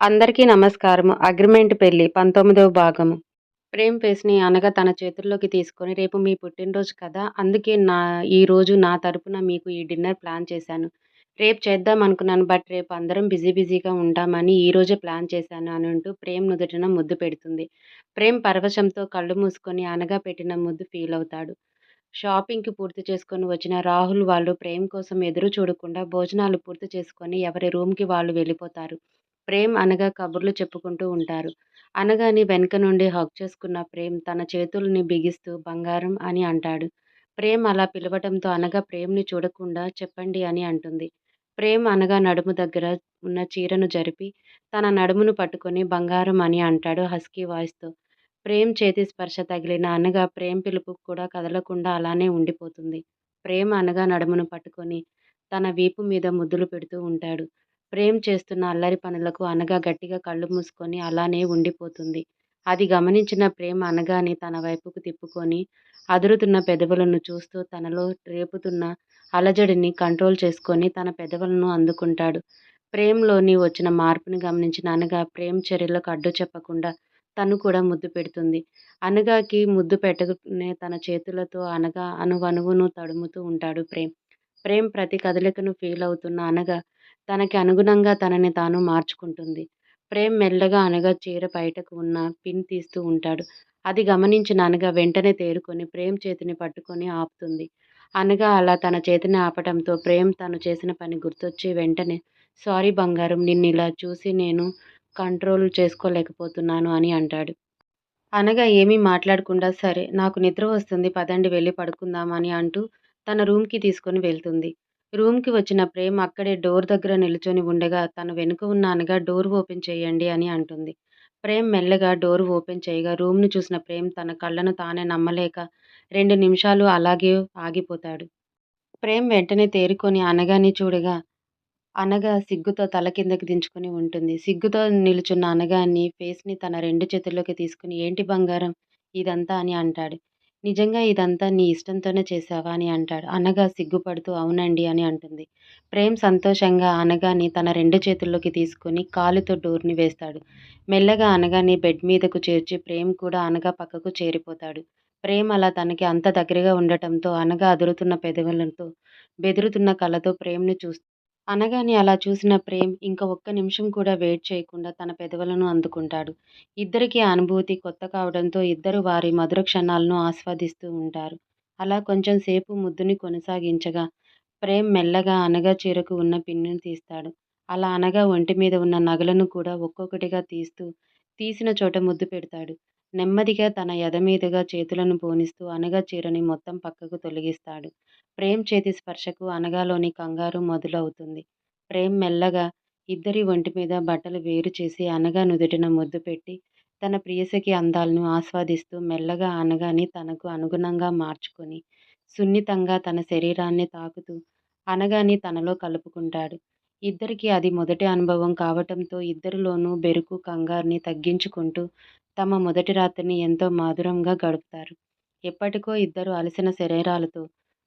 అందరికీ నమస్కారము. అగ్రిమెంట్ పెళ్ళి పంతొమ్మిదవ భాగము. ప్రేమ్ ఫేస్‌ని అనగా తన చేతుల్లోకి తీసుకొని రేపు మీ పుట్టినరోజు కదా! అందుకే నా ఈరోజు నా తరపున మీకు ఈ డిన్నర్ ప్లాన్ చేశాను. రేపు చేద్దాం అనుకున్నాను. బట్ రేపు అందరం బిజీ బిజీగా ఉంటామని ఈరోజే ప్లాన్ చేశాను అని అంటూ ప్రేమ్ నుదుటిన ముద్దు పెడుతుంది. ప్రేమ్ పరవశంతో కళ్ళు మూసుకొని అనగా పెట్టిన ముద్దు ఫీల్ అవుతాడు షాపింగ్‌కి పూర్తి చేసుకొని వచ్చిన రాహుల్ వాళ్ళు ప్రేమ్ కోసం ఎదురు చూడకుండా భోజనాలు పూర్తి చేసుకొని ఎవరి రూమ్‌కి వాళ్ళు వెళ్ళిపోతారు. ప్రేమ్ అనగా కబుర్లు చెప్పుకుంటూ ఉంటారు. అనగాని వెనక నుండి హగ్ చేసుకున్న ప్రేమ్ తన చేతుల్ని బిగిస్తూ బంగారం అని అంటాడు. ప్రేమ్ అలా పిలవటంతో అనగా ప్రేమ్‌ని చూడకుండా చెప్పండి అని అంటుంది. ప్రేమ్ అనగా నడుము దగ్గర ఉన్న చీరను జరిపి తన నడుమును పట్టుకొని బంగారం అని అంటాడు హస్కీ వాయిస్‌తో. ప్రేమ్ చేతి స్పర్శ తగిలిన అనగా ప్రేమ్ పిలుపుకు కూడా కదలకుండా అలానే ఉండిపోతుంది. ప్రేమ అనగా నడుమును పట్టుకొని తన వీపు మీద ముద్దులు పెడుతూ ఉంటాడు. ప్రేమ్ చేస్తున్న అల్లరి పనులకు అనఘ గట్టిగా కళ్ళు మూసుకొని అలానే ఉండిపోతుంది. అది గమనించిన ప్రేమ్ అనగాని తన వైపుకు తిప్పుకొని అదురుతున్న పెదవులను చూస్తూ తనలో రేపుతున్న అలజడిని కంట్రోల్ చేసుకొని తన పెదవులను అందుకుంటాడు. ప్రేమ్‌లోని వచ్చిన మార్పుని గమనించిన అనగా ప్రేమ్ చర్యలకు అడ్డు చెప్పకుండా తను కూడా ముద్దు పెడుతుంది. అనగాకి ముద్దు పెట్టగానే తన చేతులతో అనగా అణువణువును తడుముతూ ఉంటాడు ప్రేమ్. ప్రేమ్ ప్రతి కదలికను ఫీల్ అవుతున్న అనగా తనకి అనుగుణంగా తనని తాను మార్చుకుంటుంది. ప్రేమ్ మెల్లగా అనగా చీర బయటకు ఉన్న పిన్ తీస్తూ ఉంటాడు. అది గమనించిన అనగా వెంటనే తేరుకొని ప్రేమ్ చేతిని పట్టుకొని ఆపుతుంది. అనగా అలా తన చేతిని ఆపటంతో ప్రేమ్ తను చేసిన పని గుర్తొచ్చి వెంటనే సారీ బంగారం నిన్ను ఇలా చూసి నేను కంట్రోల్ చేసుకోలేకపోతున్నాను అని అంటాడు. అనగా ఏమీ మాట్లాడకుండా సరే నాకు నిద్ర వస్తుంది పదండి వెళ్ళి పడుకుందాం అని అంటూ తన రూమ్‌కి తీసుకొని వెళ్తుంది. రూమ్‌కి వచ్చిన ప్రేమ్ అక్కడే డోర్ దగ్గర నిలుచొని ఉండగా తన వెనుక ఉన్న అనగా డోర్ ఓపెన్ చేయండి అని అంటుంది. ప్రేమ్ మెల్లగా డోర్ ఓపెన్ చేయగా రూమ్‌ని చూసిన ప్రేమ్ తన కళ్ళను తానే నమ్మలేక రెండు నిమిషాలు అలాగే ఆగిపోతాడు. ప్రేమ్ వెంటనే తేరుకొని అనగాని చూడగా అనగా సిగ్గుతో తల కిందకి దించుకొని ఉంటుంది. సిగ్గుతో నిలుచున్న అనగాన్ని ఫేస్‌ని తన రెండు చేతుల్లోకి తీసుకుని ఏంటి బంగారం ఇదంతా అని అంటాడు. నిజంగా ఇదంతా నీ ఇష్టంతోనే చేశావా అని అంటాడు. అనగా సిగ్గుపడుతూ అవునండి అని అంటుంది. ప్రేమ్ సంతోషంగా అనగాని తన రెండు చేతుల్లోకి తీసుకొని కాలుతో డోర్‌ని వేస్తాడు. మెల్లగా అనగాని బెడ్ మీదకు చేర్చి ప్రేమ్ కూడా అనగా పక్కకు చేరిపోతాడు. ప్రేమ్ అలా తనకి అంత దగ్గరగా ఉండటంతో అనగా అదురుతున్న పెదవులతో బెదురుతున్న కళ్ళతో ప్రేమ్‌ని చూస్తూ అనగాని అలా చూసిన ప్రేమ్ ఇంక ఒక్క నిమిషం కూడా వెయిట్ చేయకుండా తన పెదవులను అందుకుంటాడు. ఇద్దరికీ ఆ అనుభూతి కొత్త కావడంతో ఇద్దరు వారి మధుర క్షణాలను ఆస్వాదిస్తూ ఉంటారు. అలా కొంచెం సేపు ముద్దుని కొనసాగించగా ప్రేమ్ మెల్లగా అనగా చీరకు ఉన్న పిన్నుని తీస్తాడు. అలా అనగా ఒంటి మీద ఉన్న నగలను కూడా ఒక్కొక్కటిగా తీస్తూ తీసిన చోట ముద్దు పెడతాడు. నెమ్మదిగా తన ఎద మీదుగా చేతులను పోనిస్తూ అనగా చీరని మొత్తం పక్కకు తొలగిస్తాడు. ప్రేమ్ చేతి స్పర్శకు అనగాలోని కంగారు మొదలవుతుంది. ప్రేమ్ మెల్లగా ఇద్దరి ఒంటి మీద బట్టలు వేరు చేసి అనగా నుదుటిన ముద్దు పెట్టి తన ప్రియసకి అందాలను ఆస్వాదిస్తూ మెల్లగా అనగాని తనకు అనుగుణంగా మార్చుకొని సున్నితంగా తన శరీరాన్ని తాకుతూ అనగాని తనలో కలుపుకుంటాడు. ఇద్దరికీ అది మొదటి అనుభవం కావటంతో ఇద్దరిలోనూ బెరుకు, కంగారుని తగ్గించుకుంటూ తమ మొదటి రాత్రిని ఎంతో మధురంగా గడుపుతారు. ఎప్పటికో ఇద్దరు అలసిన శరీరాలతో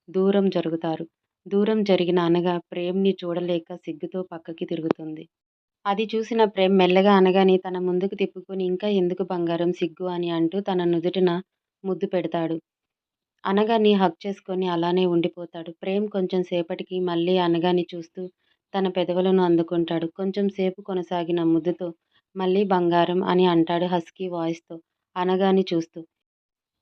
దూరం జరుగుతారు. దూరం జరిగిన అనగా ప్రేమ్‌ని చూడలేక సిగ్గుతో పక్కకి తిరుగుతుంది. అది చూసిన ప్రేమ్ మెల్లగా అనగాని తన ముందుకు తిప్పుకొని ఇంకా ఎందుకు బంగారం సిగ్గు అని అంటూ తన నుదుటిన ముద్దు పెడతాడు. అనగాని హక్ చేసుకొని అలానే ఉండిపోతాడు. ప్రేమ్ కొంచెం సేపటికి మళ్ళీ అనగాని చూస్తూ తన పెదవులను అందుకుంటాడు. కొంచెం సేపు కొనసాగిన ముద్దుతో మళ్ళీ బంగారం అని అంటాడు హస్కీ వాయిస్‌తో అనగాని చూస్తూ.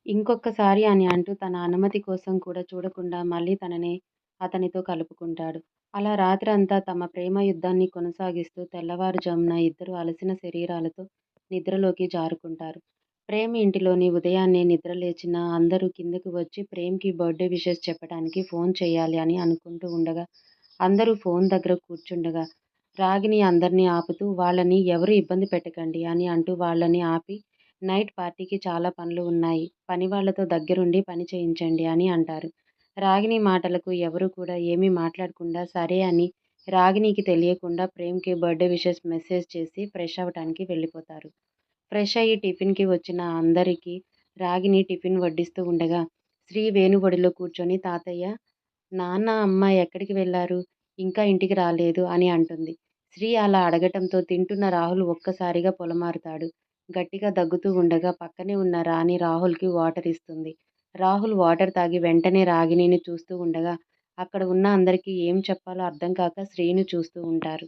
ఇంకొక్కసారి అని అంటూ తన అనుమతి కోసం కూడా చూడకుండా మళ్ళీ తనని అతనితో కలుపుకుంటాడు. అలా రాత్రంతా తమ ప్రేమ యుద్ధాన్ని కొనసాగిస్తూ తెల్లవారుజామున ఇద్దరూ అలసిన శరీరాలతో నిద్రలోకి జారుకుంటారు. ప్రేమ్ ఇంటిలోని ఉదయాన్నే నిద్రలేచిన అందరూ కిందకు వచ్చి ప్రేమ్‌కి బర్త్‌డే విషెస్ చెప్పటానికి ఫోన్ చెయ్యాలి అని అనుకుంటూ ఉండగా అందరూ ఫోన్ దగ్గర కూర్చుండగా రాగిణి అందర్నీ ఆపుతూ వాళ్ళని ఎవరూ ఇబ్బంది పెట్టకండి అని అంటూ వాళ్ళని ఆపి నైట్ పార్టీకి చాలా పనులు ఉన్నాయి. పనివాళ్ళతో దగ్గరుండి పని చేయించండి అని అంటారు. రాగిణి మాటలకు ఎవరూ కూడా ఏమీ మాట్లాడకుండా సరే అని రాగిణికి తెలియకుండా ప్రేమ్‌కి బర్త్‌డే విషెస్ మెసేజ్ చేసి ఫ్రెష్ అవ్వటానికి వెళ్ళిపోతారు. ఫ్రెష్ అయ్యి టిఫిన్‌కి వచ్చిన అందరికీ రాగిణి టిఫిన్ వడ్డిస్తూ ఉండగా శ్రీ వేణు ఒడిలో కూర్చొని తాతయ్య, నాన్న, అమ్మ ఎక్కడికి వెళ్ళారు? ఇంకా ఇంటికి రాలేదు అని అంటుంది. శ్రీ అలా అడగటంతో తింటున్న రాహుల్ ఒక్కసారిగా పొలమారుతాడు. గట్టిగా దగ్గుతూ ఉండగా పక్కనే ఉన్న రాణి రాహుల్కి వాటర్ ఇస్తుంది. రాహుల్ వాటర్ తాగి వెంటనే రాగిణిని చూస్తూ ఉండగా అక్కడ ఉన్న అందరికీ ఏం చెప్పాలో అర్థం కాక శ్రీను చూస్తూ ఉంటారు.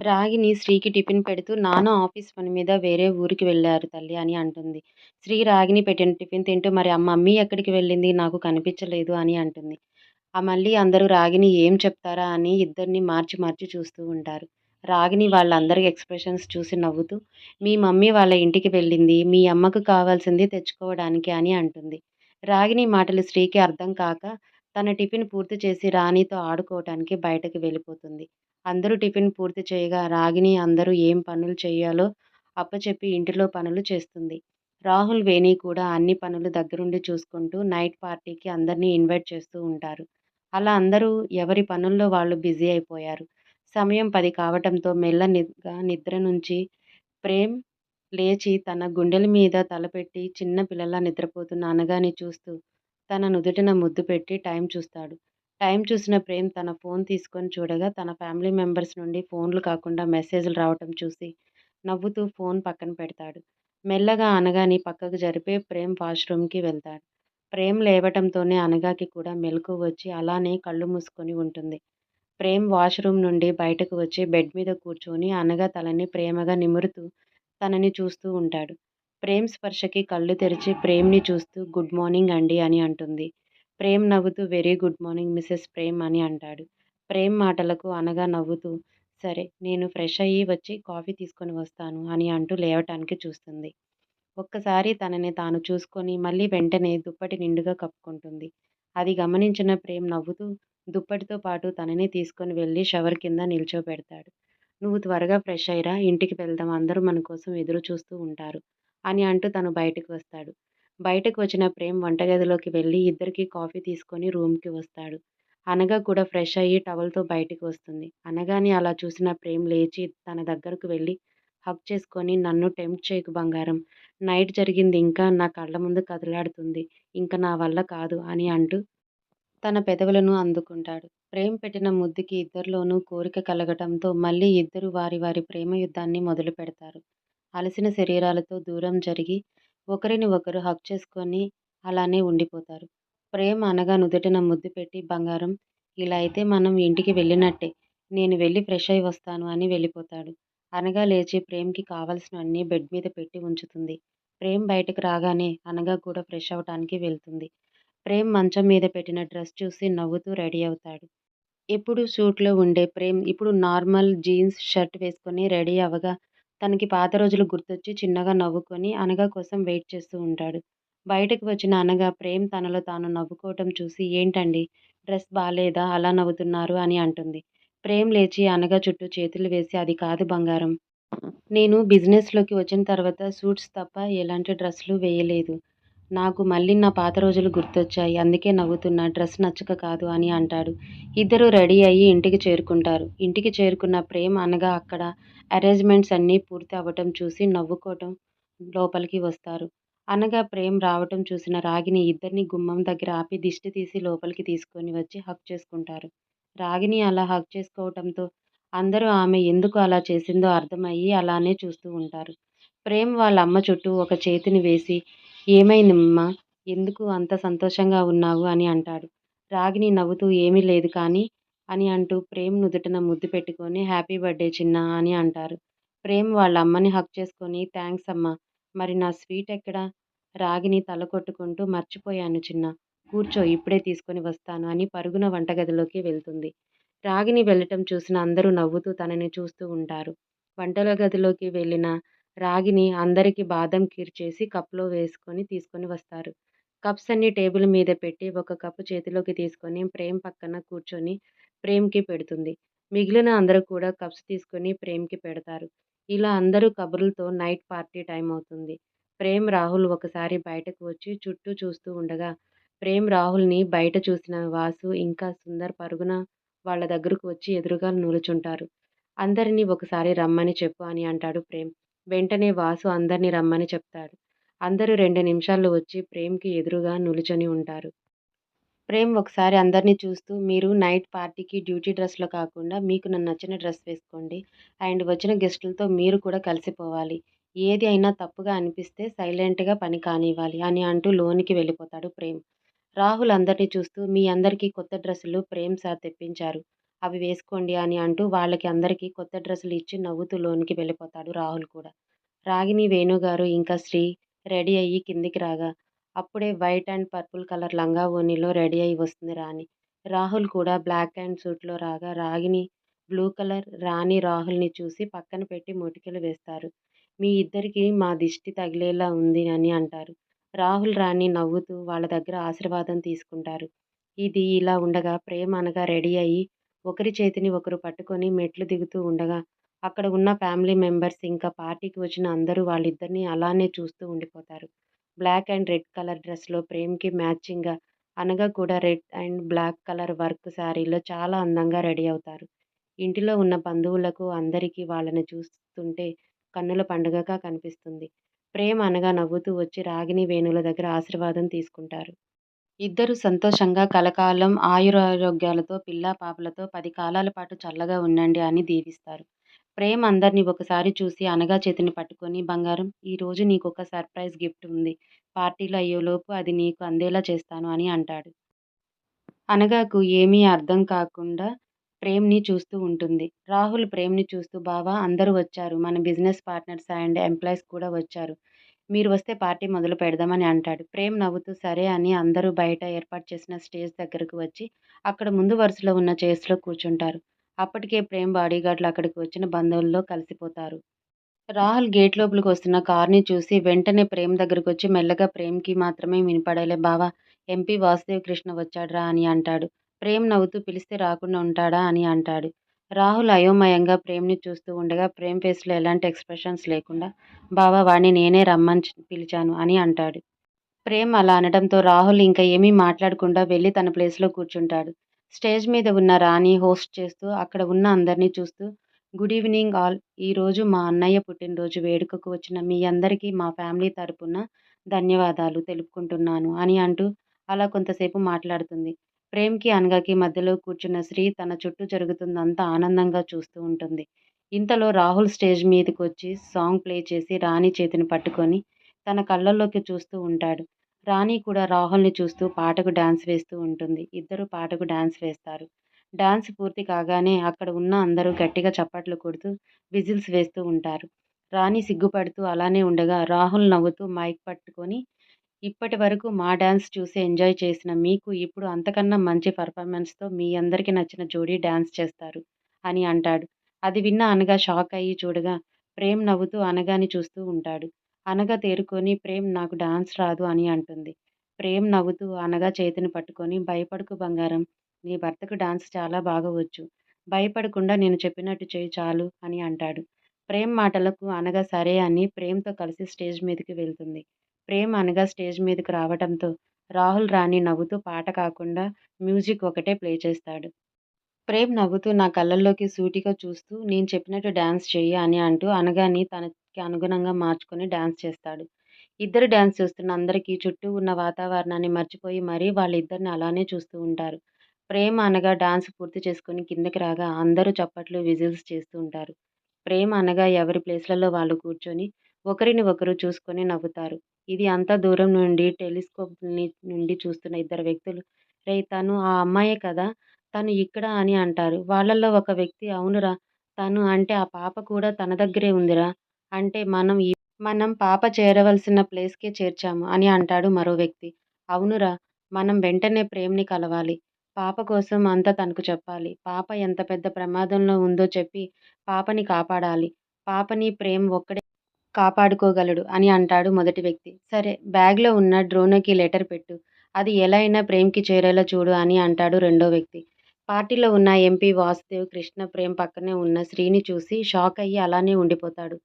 రాగిణి శ్రీకి టిఫిన్ పెడుతూ నాన్న ఆఫీస్ పని మీద వేరే ఊరికి వెళ్ళారు తల్లి అని అంటుంది. శ్రీ రాగిణి పెట్టిన టిఫిన్ తింటూ మరి అమ్మ మమ్మీ ఎక్కడికి వెళ్ళింది నాకు కనిపించలేదు అని అంటుంది. ఆ మళ్ళీ అందరూ రాగిణి ఏం చెప్తారా అని ఇద్దరిని మార్చి మార్చి చూస్తూ ఉంటారు. రాగిణి వాళ్ళందరి ఎక్స్ప్రెషన్స్ చూసి నవ్వుతూ మీ మమ్మీ వాళ్ళ ఇంటికి వెళ్ళింది మీ అమ్మకు కావాల్సింది తెచ్చుకోవడానికి అని అంటుంది. రాగిణి మాటలు శ్రీకి అర్థం కాక తన టిఫిన్ పూర్తి చేసి రాణితో ఆడుకోవటానికి బయటకు వెళ్ళిపోతుంది. అందరూ టిఫిన్ పూర్తి చేయగా రాగిణి అందరూ ఏం పనులు చేయాలో అప్పచెప్పి ఇంటిలో పనులు చేస్తుంది. రాహుల్, వేణి కూడా అన్ని పనులు దగ్గరుండి చూసుకుంటూ నైట్ పార్టీకి అందరినీ ఇన్వైట్ చేస్తూ ఉంటారు. అలా అందరూ ఎవరి పనుల్లో వాళ్ళు బిజీ అయిపోయారు. సమయం పది కావటంతో మెల్లగా నిద్ర నుంచి ప్రేమ్ లేచి తన గుండెల మీద తలపెట్టి చిన్న పిల్లలా నిద్రపోతున్న అనగాని చూస్తూ తన నుదుటిన ముద్దు పెట్టి టైం చూస్తాడు. టైం చూసిన ప్రేమ్ తన ఫోన్ తీసుకొని చూడగా తన ఫ్యామిలీ మెంబర్స్ నుండి ఫోన్లు కాకుండా మెసేజ్లు రావటం చూసి నవ్వుతూ ఫోన్ పక్కన పెడతాడు. మెల్లగా అనగాని పక్కకు జరిపే ప్రేమ్ వాష్రూమ్కి వెళ్తాడు. ప్రేమ్ లేవటంతోనే అనగాకి కూడా మెలకు వచ్చి అలానే కళ్ళు మూసుకొని ఉంటుంది. ప్రేమ్ వాష్రూమ్ నుండి బయటకు వచ్చి బెడ్ మీద కూర్చొని అనగా తలని ప్రేమగా నిమురుతూ తనని చూస్తూ ఉంటాడు. ప్రేమ్ స్పర్శకి కళ్ళు తెరిచి ప్రేమ్ని చూస్తూ గుడ్ మార్నింగ్ అండి అని అంటుంది. ప్రేమ్ నవ్వుతూ very good morning Mrs Prem అని అంటాడు. ప్రేమ్ మాటలకు అనగా నవ్వుతూ సరే నేను ఫ్రెష్ అయ్యి వచ్చి కాఫీ తీసుకొని వస్తాను అని అంటూ లేవటానికి చూస్తుంది. ఒక్కసారి తనని తాను చూసుకొని మళ్ళీ వెంటనే దుప్పటి నిండుగా కప్పుకుంటుంది. అది గమనించిన ప్రేమ్ నవ్వుతూ దుప్పటితో పాటు తనని తీసుకొని వెళ్ళి షవర్ కింద నిల్చోబెడతాడు. నువ్వు త్వరగా ఫ్రెష్ అయ్యిరా ఇంటికి వెళ్దాం అందరూ మన కోసం ఎదురు చూస్తూ ఉంటారు అని అంటూ తను బయటకు వస్తాడు. బయటకు వచ్చిన ప్రేమ్ వంటగదిలోకి వెళ్ళి ఇద్దరికి కాఫీ తీసుకొని రూమ్కి వస్తాడు. అనగా కూడా ఫ్రెష్ అయ్యి టవల్తో బయటికి వస్తుంది. అనగాని అలా చూసిన ప్రేమ్ లేచి తన దగ్గరకు వెళ్ళి హక్ చేసుకొని నన్ను టెంప్ట్ చేయకు బంగారం. నైట్ జరిగింది ఇంకా నా కళ్ళ ముందు కదలాడుతుంది. ఇంకా నా వల్ల కాదు అని అంటూ తన పెదవులను అందుకుంటాడు. ప్రేమ్ పెట్టిన ముద్దుకి ఇద్దరిలోనూ కోరిక కలగటంతో మళ్ళీ ఇద్దరూ వారి వారి ప్రేమ యుద్ధాన్ని మొదలుపెడతారు. అలసిన శరీరాలతో దూరం జరిగి ఒకరిని ఒకరు హగ్ చేసుకొని అలానే ఉండిపోతారు. ప్రేమ్ అనగా నుదుటిన ముద్దు పెట్టి బంగారం ఇలా అయితే మనం ఇంటికి వెళ్ళినట్టే. నేను వెళ్ళి ఫ్రెష్ అయి వస్తాను అని వెళ్ళిపోతాడు. అనగా లేచి ప్రేమ్కి కావలసినవన్నీ బెడ్ మీద పెట్టి ఉంచుతుంది. ప్రేమ్ బయటకు రాగానే అనగా కూడా ఫ్రెష్ అవటానికి వెళ్తుంది. ప్రేమ్ మంచం మీద పెట్టిన డ్రెస్ చూసి నవ్వుతూ రెడీ అవుతాడు. ఎప్పుడు సూట్లో ఉండే ప్రేమ్ ఇప్పుడు నార్మల్ జీన్స్, షర్ట్ వేసుకొని రెడీ అవగా తనకి పాత రోజులు గుర్తొచ్చి చిన్నగా నవ్వుకొని అనగా కోసం వెయిట్ చేస్తూ ఉంటాడు. బయటకు వచ్చిన అనగా ప్రేమ్ తనలో తాను నవ్వుకోవటం చూసి ఏంటండి డ్రెస్ బాగాలేదా అలా నవ్వుతున్నారు అని అంటుంది. ప్రేమ్ లేచి అనగా చుట్టూ చేతులు వేసి అది కాదు బంగారం. నేను బిజినెస్లోకి వచ్చిన తర్వాత సూట్స్ తప్ప ఎలాంటి డ్రెస్సులు వేయలేదు. నాకు మళ్ళీ నా పాత రోజులు గుర్తొచ్చాయి. అందుకే నవ్వుతున్నా డ్రెస్ నచ్చక కాదు అని అంటాడు. ఇద్దరు రెడీ అయ్యి ఇంటికి చేరుకుంటారు. ఇంటికి చేరుకున్న ప్రేమ్ అనగా అక్కడ అరేంజ్మెంట్స్ అన్నీ పూర్తి అవ్వటం చూసి నవ్వుకోవటం లోపలికి వస్తారు. అనగా ప్రేమ్ రావటం చూసిన రాగిని ఇద్దరిని గుమ్మం దగ్గర ఆపి దిష్టి తీసి లోపలికి తీసుకొని వచ్చి హక్ చేసుకుంటారు. రాగిని అలా హక్ చేసుకోవటంతో అందరూ ఆమె ఎందుకు అలా చేసిందో అర్థమయ్యి అలానే చూస్తూ ఉంటారు. ప్రేమ్ వాళ్ళ అమ్మ చుట్టూ ఒక చేతిని వేసి ఏమైందమ్మా ఎందుకు అంత సంతోషంగా ఉన్నావు అని అంటాడు. రాగిని నవ్వుతూ ఏమీ లేదు కానీ అని అంటూ ప్రేమ్ నుదుటన ముద్దు పెట్టుకొని హ్యాపీ బర్త్డే చిన్న అని అంటారు. ప్రేమ్ వాళ్ళ అమ్మని హక్ చేసుకొని థ్యాంక్స్ అమ్మా మరి నా స్వీట్ ఎక్కడ? రాగిని తల కొట్టుకుంటూ మర్చిపోయాను చిన్న కూర్చో ఇప్పుడే తీసుకొని వస్తాను అని పరుగున వంటగదిలోకి వెళ్తుంది. రాగిని వెళ్ళటం చూసిన అందరూ నవ్వుతూ తనని చూస్తూ ఉంటారు. వంటల గదిలోకి వెళ్ళిన రాగిని అందరికీ బాదం ఖీర్ చేసి కప్లో వేసుకొని తీసుకొని వస్తారు. కప్స్ అన్ని టేబుల్ మీద పెట్టి ఒక కప్పు చేతిలోకి తీసుకొని ప్రేమ్ పక్కన కూర్చొని ప్రేమ్కి పెడుతుంది. మిగిలిన అందరూ కూడా కప్స్ తీసుకొని ప్రేమ్కి పెడతారు. ఇలా అందరూ కబుర్లతో నైట్ పార్టీ టైం అవుతుంది. ప్రేమ్, రాహుల్ ఒకసారి బయటకు వచ్చి చుట్టూ చూస్తూ ఉండగా ప్రేమ్, రాహుల్ని బయట చూసిన వాసు ఇంకా సుందర్ పరుగున వాళ్ళ దగ్గరకు వచ్చి ఎదురుగా నిలుచుంటారు. అందరినీ ఒకసారి రమ్మని చెప్పు అని అంటాడు ప్రేమ్. వెంటనే వాసు అందరిని రమ్మని చెప్తాడు. అందరూ రెండు నిమిషాల్లో వచ్చి ప్రేమ్కి ఎదురుగా నులుచొని ఉంటారు. ప్రేమ్ ఒకసారి అందరినీ చూస్తూ మీరు నైట్ పార్టీకి డ్యూటీ డ్రెస్లో కాకుండా మీకు నన్ను నచ్చిన డ్రెస్ వేసుకోండి అండ్ వచ్చిన గెస్టులతో మీరు కూడా కలిసిపోవాలి ఏది అయినా తప్పుగా అనిపిస్తే సైలెంట్గా పని కానివ్వాలి అని అంటూ లోనికి వెళ్ళిపోతాడు ప్రేమ్ రాహుల్ అందరినీ చూస్తూ మీ అందరికీ కొత్త డ్రెస్సులు ప్రేమ్ సార్ తెప్పించారు అవి వేసుకోండి అని అంటూ వాళ్ళకి అందరికీ కొత్త డ్రెస్సులు ఇచ్చి నవ్వుతూ లోనికి వెళ్ళిపోతాడు రాహుల్ కూడా. రాగిని వేణుగారు ఇంకా శ్రీ రెడీ అయ్యి కిందికి రాగా అప్పుడే వైట్ అండ్ పర్పుల్ కలర్ లంగా ఓణిలో రెడీ అయ్యి వస్తుంది రాణి. రాహుల్ కూడా బ్లాక్ అండ్ సూట్లో రాగా రాగిని బ్లూ కలర్ రాణి రాహుల్ని చూసి పక్కన పెట్టి మొటికలు వేస్తారు. మీ ఇద్దరికి మా దిష్టి తగిలేలా ఉంది అని అంటారు. రాహుల్ రాణి నవ్వుతూ వాళ్ళ దగ్గర ఆశీర్వాదం తీసుకుంటారు. ఇది ఇలా ఉండగా ప్రేమ అనగా రెడీ అయ్యి ఒకరి చేతిని ఒకరు పట్టుకొని మెట్లు దిగుతూ ఉండగా అక్కడ ఉన్న ఫ్యామిలీ మెంబర్స్ ఇంకా పార్టీకి వచ్చిన అందరూ వాళ్ళిద్దరిని అలానే చూస్తూ ఉండిపోతారు. బ్లాక్ అండ్ రెడ్ కలర్ డ్రెస్లో ప్రేమ్కి మ్యాచింగ్గా అనగా కూడా red and black colour work శారీలో చాలా అందంగా రెడీ అవుతారు. ఇంటిలో ఉన్న బంధువులకు అందరికీ వాళ్ళని చూస్తుంటే కన్నుల పండుగగా కనిపిస్తుంది. ప్రేమ్ అనగా నవ్వుతూ వచ్చి రాగిని వేణుల దగ్గర ఆశీర్వాదం తీసుకుంటారు. ఇద్దరు సంతోషంగా కలకాలం ఆయురారోగ్యాలతో పిల్లా పాపలతో పది కాలాల పాటు చల్లగా ఉండండి అని దీవిస్తారు. ప్రేమ్ అందరినీ ఒకసారి చూసి అనగా చేతిని పట్టుకొని బంగారం ఈరోజు నీకు ఒక సర్ప్రైజ్ గిఫ్ట్ ఉంది. పార్టీలో అయ్యేలోపు అది నీకు అందేలా చేస్తాను అని అంటాడు. అనగాకు ఏమీ అర్థం కాకుండా ప్రేమ్ని చూస్తూ ఉంటుంది. రాహుల్ ప్రేమ్ని చూస్తూ బావా అందరూ వచ్చారు. మన బిజినెస్ పార్ట్నర్స్ అండ్ ఎంప్లాయీస్ కూడా వచ్చారు. మీరు వస్తే పార్టీ మొదలు పెడదామని అంటాడు. ప్రేమ్ నవ్వుతూ సరే అని అందరూ బయట ఏర్పాటు చేసిన స్టేజ్ దగ్గరకు వచ్చి అక్కడ ముందు వరుసలో ఉన్న చైర్స్లో కూర్చుంటారు. అప్పటికే ప్రేమ్ బాడీగార్డ్లు అక్కడికి వచ్చిన బంధువుల్లో కలిసిపోతారు. రాహుల్ గేట్ లోపలికి వస్తున్న కార్ని చూసి వెంటనే ప్రేమ్ దగ్గరకు వచ్చి మెల్లగా ప్రేమ్కి మాత్రమే వినపడేలే బావా ఎంపీ వాసుదేవ్ కృష్ణ వచ్చాడ్రా అని అంటాడు. ప్రేమ్ నవ్వుతూ పిలిస్తే రాకుండా ఉంటాడా అని అంటాడు. రాహుల్ అయోమయంగా ప్రేమ్ని చూస్తూ ఉండగా ప్రేమ్ ఫేస్లో ఎలాంటి ఎక్స్ప్రెషన్స్ లేకుండా బావా వాణ్ణి నేనే రమ్మని పిలిచాను అని అంటాడు. ప్రేమ్ అలా అనడంతో రాహుల్ ఇంకా ఏమీ మాట్లాడకుండా వెళ్ళి తన ప్లేస్లో కూర్చుంటాడు. స్టేజ్ మీద ఉన్న రాణి హోస్ట్ చేస్తూ అక్కడ ఉన్న అందరినీ చూస్తూ గుడ్ ఈవినింగ్ ఆల్. ఈరోజు మా అన్నయ్య పుట్టినరోజు వేడుకకు వచ్చిన మీ అందరికీ మా ఫ్యామిలీ తరపున ధన్యవాదాలు తెలుపుకుంటున్నాను అని అంటూ అలా కొంతసేపు మాట్లాడుతుంది. ప్రేమ్కి అనగాకి మధ్యలో కూర్చున్న శ్రీ తన చుట్టూ జరుగుతుందంతా ఆనందంగా చూస్తూ ఉంటుంది. ఇంతలో రాహుల్ స్టేజ్ మీదకి వచ్చి సాంగ్ ప్లే చేసి రాణి చేతిని పట్టుకొని తన కళ్ళల్లోకి చూస్తూ ఉంటాడు. రాణి కూడా రాహుల్ని చూస్తూ పాటకు డ్యాన్స్ వేస్తూ ఉంటుంది. ఇద్దరు పాటకు డ్యాన్స్ వేస్తారు. డ్యాన్స్ పూర్తి కాగానే అక్కడ ఉన్న అందరూ గట్టిగా చప్పట్లు కొడుతూ విజిల్స్ వేస్తూ ఉంటారు. రాణి సిగ్గుపడుతూ అలానే ఉండగా రాహుల్ నవ్వుతూ మైక్ పట్టుకొని ఇప్పటి వరకు మా డ్యాన్స్ చూసి ఎంజాయ్ చేసిన మీకు ఇప్పుడు అంతకన్నా మంచి పర్ఫార్మెన్స్తో మీ అందరికీ నచ్చిన జోడీ డ్యాన్స్ చేస్తారు అని అంటాడు. అది విన్న అనగా షాక్ అయ్యి చూడగా ప్రేమ్ నవ్వుతూ అనగాని చూస్తూ ఉంటాడు. అనగా తేరుకొని ప్రేమ్ నాకు డాన్స్ రాదు అని అంటుంది. ప్రేమ్ నవ్వుతూ అనగా చేతిని పట్టుకొని భయపడకు బంగారం నీ భర్తకు డాన్స్ చాలా బాగా వచ్చు. భయపడకుండా నేను చెప్పినట్టు చేయి చాలు అని అంటాడు. ప్రేమ్ మాటలకు అనగా సరే అని ప్రేమ్తో కలిసి స్టేజ్ మీదకి వెళ్తుంది. ప్రేమ్ అనగా స్టేజ్ మీదకు రావడంతో రాహుల్ రాణి నవ్వుతూ పాట కాకుండా మ్యూజిక్ ఒకటే ప్లే చేస్తాడు. ప్రేమ్ నవ్వుతూ నా కళ్ళల్లోకి సూటిగా చూస్తూ నేను చెప్పినట్టు డ్యాన్స్ చెయ్యి అని అంటూ అనగాని తనకి అనుగుణంగా మార్చుకొని డ్యాన్స్ చేస్తాడు. ఇద్దరు డ్యాన్స్ చూస్తున్న అందరికీ చుట్టూ ఉన్న వాతావరణాన్ని మర్చిపోయి మరీ వాళ్ళిద్దరిని అలానే చూస్తూ ఉంటారు. ప్రేమ అనగా డాన్స్ పూర్తి చేసుకొని కిందకి రాగా అందరూ చప్పట్లు విజిల్స్ చేస్తూ ఉంటారు. ప్రేమ అనగా ఎవరి ప్లేస్లలో వాళ్ళు కూర్చొని ఒకరిని ఒకరు చూసుకొని నవ్వుతారు. ఇది అంత దూరం నుండి టెలిస్కోప్ నుండి చూస్తున్న ఇద్దరు వ్యక్తులు రే తను ఆ అమ్మాయే కదా తను ఇక్కడ అని అంటారు. వాళ్ళల్లో ఒక వ్యక్తి అవునురా తను అంటే ఆ పాప కూడా తన దగ్గరే ఉందిరా అంటే మనం ఈ మనం పాప చేరవలసిన ప్లేస్కే చేర్చాము అని అంటాడు మరో వ్యక్తి. అవునురా మనం వెంటనే ప్రేమ్ని కలవాలి. పాప కోసం అంతా తనకు చెప్పాలి. పాప ఎంత పెద్ద ప్రమాదంలో ఉందో చెప్పి పాపని కాపాడాలి. పాపని ప్రేమ్ ఒక్కడే కాపాడుకోగలడు అని అంటాడు మొదటి వ్యక్తి. సరే బ్యాగ్లో ఉన్న డ్రోనకి లెటర్ పెట్టు. అది ఎలా అయినా ప్రేమ్కి చేరేలా చూడు అని అంటాడు రెండో వ్యక్తి. పార్టీలో ఉన్న ఎంపీ వాసుదేవ్ కృష్ణ ప్రేమ్ పక్కనే ఉన్న శ్రీని చూసి షాక్ అయ్యి అలానే ఉండిపోతాడు.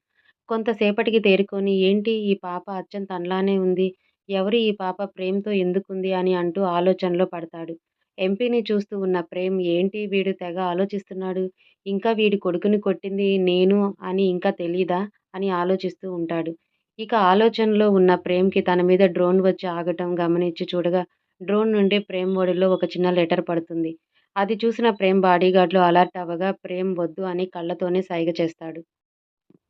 కొంతసేపటికి తేరుకొని ఏంటి ఈ పాప అచ్చం తనలానే ఉంది? ఎవరు ఈ పాప? ప్రేమ్తో ఎందుకుంది? అని అంటూ ఆలోచనలో పడతాడు. ఎంపీని చూస్తూ ఉన్న ప్రేమ్ ఏంటి వీడు తెగ ఆలోచిస్తున్నాడు? ఇంకా వీడి కొడుకుని కొట్టింది నేను అని ఇంకా తెలీదా? అని ఆలోచిస్తూ ఉంటాడు ఇక ఆలోచనలో ఉన్న ప్రేమ్కి తన మీద డ్రోన్ వచ్చి ఆగటం గమనించి చూడగా డ్రోన్ నుండి ప్రేమ్ ఒడిలో ఒక చిన్న లెటర్ పడుతుంది. అది చూసిన ప్రేమ్ బాడీగార్డ్లు అలర్ట్ అవ్వగా ప్రేమ్ వద్దు అని కళ్ళతోనే సైగ చేస్తాడు.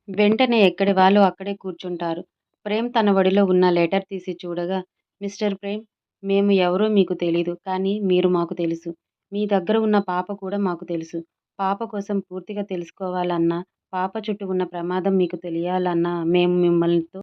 వెంటనే ఎక్కడి వాళ్ళు అక్కడే కూర్చుంటారు. ప్రేమ్ తన ఒడిలో ఉన్న లెటర్ తీసి చూడగా మిస్టర్ ప్రేమ్! మేము ఎవరో మీకు తెలీదు. కానీ మీరు మాకు తెలుసు. మీ దగ్గర ఉన్న పాప కూడా మాకు తెలుసు. పాప కోసం పూర్తిగా తెలుసుకోవాలన్నా, పాప చుట్టూ ఉన్న ప్రమాదం మీకు తెలియాలన్నా మేము మిమ్మల్తో